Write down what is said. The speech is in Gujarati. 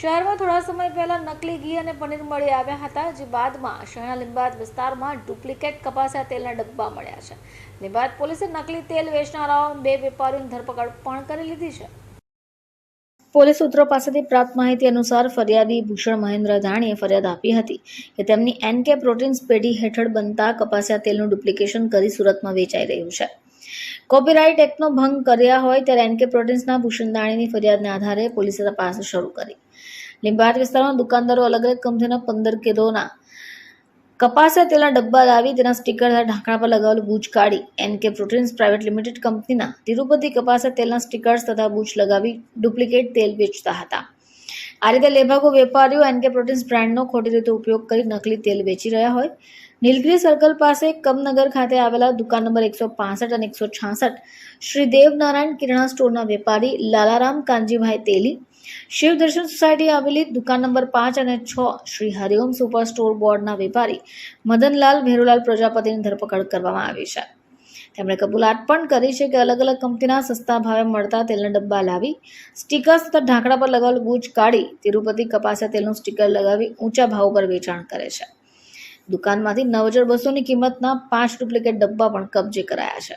શહેરમાં થોડા સમય પહેલા નકલી ઘી અને પનીર મળી આવ્યા હતા, જે બાદમાં શહેરના લીંબાદ વિસ્તારમાં ડુપ્લિકેટ કપાસિયા તેલના ડબ્બા મળ્યા છે. લીંબાદ પોલીસે નકલી તેલ વેચનારાઓ બે વેપારીઓની ધરપકડ પણ કરી લીધી છે. પોલીસ સૂત્રો પાસેથી પ્રાપ્ત માહિતી અનુસાર ફરિયાદી ભૂષણ મહેન્દ્ર ધાણીએ ફરિયાદ આપી હતી કે તેમની એનકે પ્રોટીન્સ પેઢી હેઠળ બનતા કપાસિયા તેલનું ડુપ્લિકેશન કરી સુરતમાં વેચાઈ રહ્યું છે. કોપીરાઇટ એક્ટનો ભંગ કર્યા હોય ત્યારે એનકે પ્રોટીન્સના ભૂષણદાણીની ફરિયાદના આધારે પોલીસે તપાસ શરૂ કરી. લીંબાદ વિસ્તારમાં દુકાનદારો અલગ અલગ કંપનીના પંદર કિલોના કપાસે તેલના ડબ્બા લાવી તેના સ્ટીકર ઢાંકણા પર લગાવેલું બૂચ કાઢી એનકે પ્રોટીન્સ પ્રાઇવેટ લિમિટેડ કંપનીના તિરુપતિ કપાસે તેલના સ્ટીકર્સ તથા બૂચ લગાવી ડુપ્લિકેટ તેલ વેચતા હતા. આ રીતે લેભાગો વેપારીઓ એનકે પ્રોટીન્સ બ્રાન્ડનો ખોટી રીતે ઉપયોગ કરી નકલી તેલ વેચી રહ્યા હોય નીલગિરી સર્કલ પાસે કમનગર ખાતે આવેલા દુકાન નંબર એકસો પાસઠ અને એકસો છાસઠ શ્રી દેવનારાયણ કિરણા સ્ટોરના વેપારી લાલારામ કાનજીભાઈ તેલી શિવદર્શન સોસાયટી આવેલી દુકાન નંબર પાંચ અને છ શ્રી હરિઓમ સુપર સ્ટોર બોર્ડના વેપારી મદનલાલ ભેરુલાલ પ્રજાપતિની ધરપકડ કરવામાં આવી છે. તેમણે કબૂલાત પણ કરી છે કે અલગ અલગ કંપનીના સસ્તા ભાવે મળતા તેલના ડબ્બા લાવી, સ્ટીકર્સ તથા ઢાંકડા પર લગાવેલું બૂચ કાઢી, તિરુપતિ કપાસિયા તેલનું સ્ટીકર લગાવી ઊંચા ભાવ પર વેચાણ કરે છે. દુકાનમાંથી નવ હજાર બસોની કિંમતના પાંચ ડુપ્લિકેટ ડબ્બા પણ કબજે કરાયા છે.